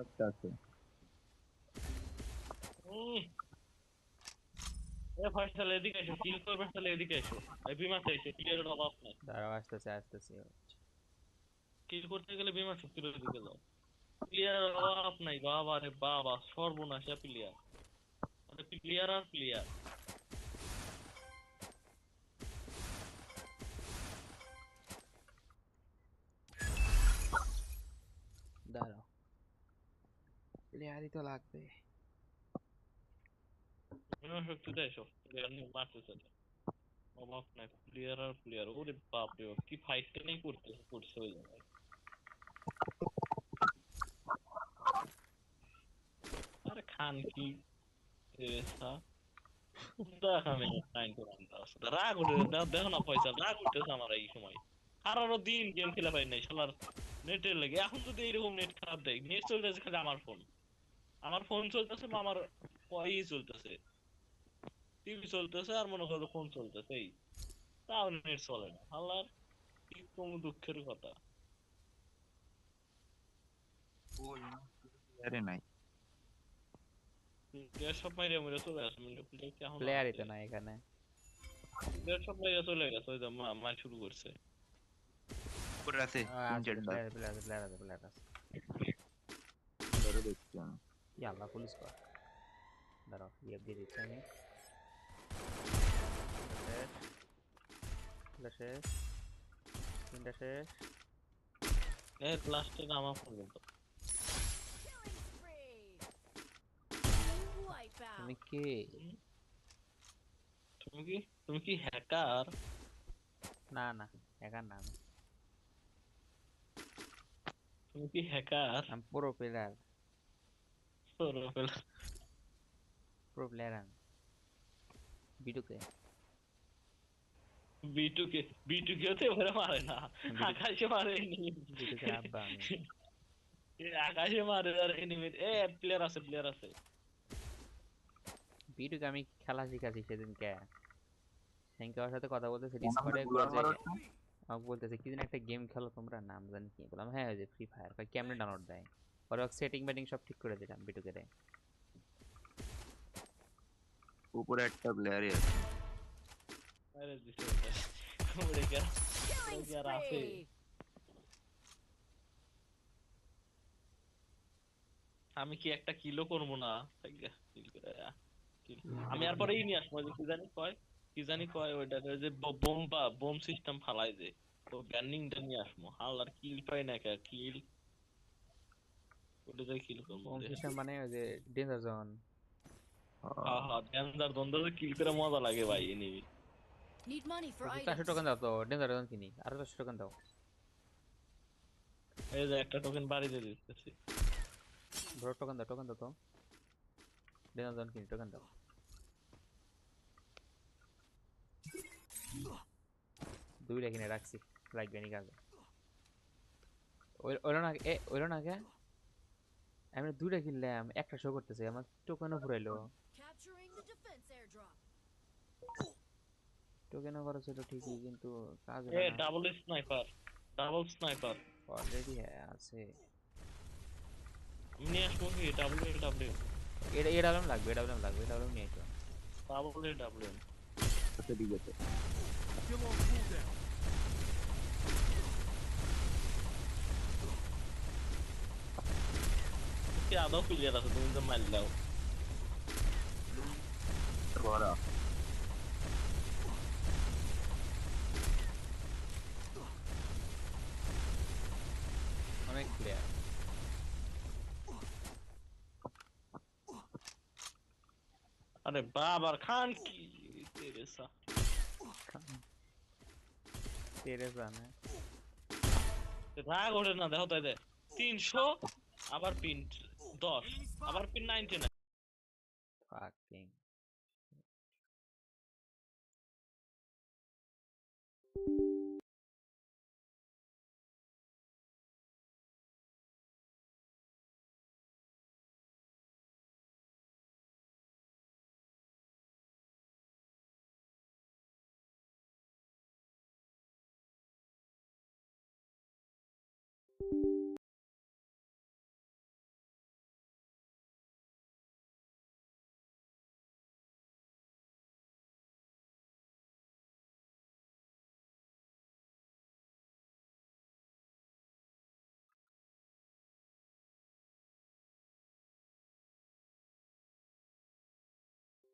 আরেকটা আছে। এ ফয়সাল এদিকে এসো কিল করবে তাহলে এদিকে এসো। এই বিমাতে এসো ক্লিয়ারের অভাব নাই। দাঁড়াও আসতেছে আসতেছে। কিল করতে গেলে বিমা শক্তির দিকে যাও। প্লেয়ারের অভাব নাই বাবা রে বাবা সর্বনাশা প্লেয়ার প্লেয়ার আর প্লেয়ার প্লেয়ারই তো লাগবে। রাগ উঠে পয়সা রাগ আমার এই সময়। আরও দিন গেম খেলা পাই নাই, শালার নেটের লেগে। এখন যদি এরকম নেট খারাপ দেয় নেট চলতেছে খালি আমার ফোন আমার ফোন চলতেছে বা আমার ই চলতেছে। টিভি চলতেছে আর মনে করো ফোন চলতেছে এই। তাও নেট চলে না। আল্লাহর কি কোন দুঃখের কথা। আরে নাই। প্লেয়ার সব মাইরে মেরে চলে আসে প্লেয়ার কি এখন প্লেয়ারই তো আছে? না এখানে। প্লেয়ার সব মাইরে চলে গেছে ওই যে মা- মার শুরু করছে। উপরে আছে প্লেয়ার প্লেয়ার প্লেয়ার আছে প্লেয়ার আছে। ধরে দেখছি আমি। ইয়াল্লা পুলিশ কর দাঁড়াও ইয়ে দিয়ে দিচ্ছি আমি শেষ শেষ তিনটা শেষ এর লাস্টে আমার ফোন করতো তুমি কে তুমি কি তুমি কি হ্যাকার না না একার না আমি তুমি কি হ্যাকার আমি পুরো প্লেয়ার প্লেয়ার আমি বিটুকে বিটু কে বিটু কে তো এবারে মারে না আকাশে মারে বিটুকে আব্বা আমি আকাশে মারে আর এনিমি এ প্লেয়ার আছে প্লেয়ার আছে বিটুকে আমি খেলা শিখাচ্ছি সেদিনকে ওর সাথে কথা বলতেছে ডিসকর্ডে। আমাকে বলতেছে কি যেন একটা গেম খেলো তোমরা নাম জানি কি বললাম হ্যাঁ ওই যে ফ্রি ফায়ার কেমনে ডাউনলোড দেয় পরে সেটিং বেটিং সব ঠিক করে দিলাম বিটুকে রে উপরে একটা প্লেয়ারই আছে। আরে দিছে। ওরে কি? আর আছে? আমি কি একটা কিলো করব না? থাইগা, কিল করে, আহ, কিল। আমি আর পরেই নিয়ে আসব যে কি জানি কয় কি জানি কয় ওইটা ওই যে বোম বা বোম সিস্টেম ফালাই যে। তো ব্যানিংটা নিয়ে আসব হাল আর কিল পাই না কে কিল ওটা কিল করব হোম মানে ওই যে ডেঞ্জার জোন ডেঞ্জার দ্বন্দ্ব কিল করে মজা লাগে ভাই এনিমি Need money for চারশো items. টোকেন দাও তো ডেঞ্জার জোন কিনি আরও টোকেন দাও। এই যে একটা টোকেন বাড়িতে দিতেছি। বড় টোকেন দাও টোকেন দাও তো। ডেঞ্জার জোন কিনি টোকেন দাও। দুইটা কিনে রাখছি লাগবে নি কাজে ওই- না এ ওইলো না কে আমি দুইটা কিনলাম একটা শো করতেছে আমার টোকেনও ফুরাইলো. টোকেনও খরচ হলো ঠিকই কিন্তু কাজ এ double sniper double sniper already আছে। নিয়ে আসব কি? ডাবল ডাবল এটা এটা লাগবে এটা লাগবে এটা নিয়ে আসো। ডাবল ডাবল আচ্ছা ঠিক আছে। কি আদৌ প্লেয়ার আছে তুমি তো মাইল দাও ভরা অনেক প্লেয়ার আরে বাবার খান কি তেরেসা তেরে জানে রাগ ওঠে না দেখো তাই দে তিনশো আবার পিন দশ আবার পিন নাইনটি নাইন ফাকিং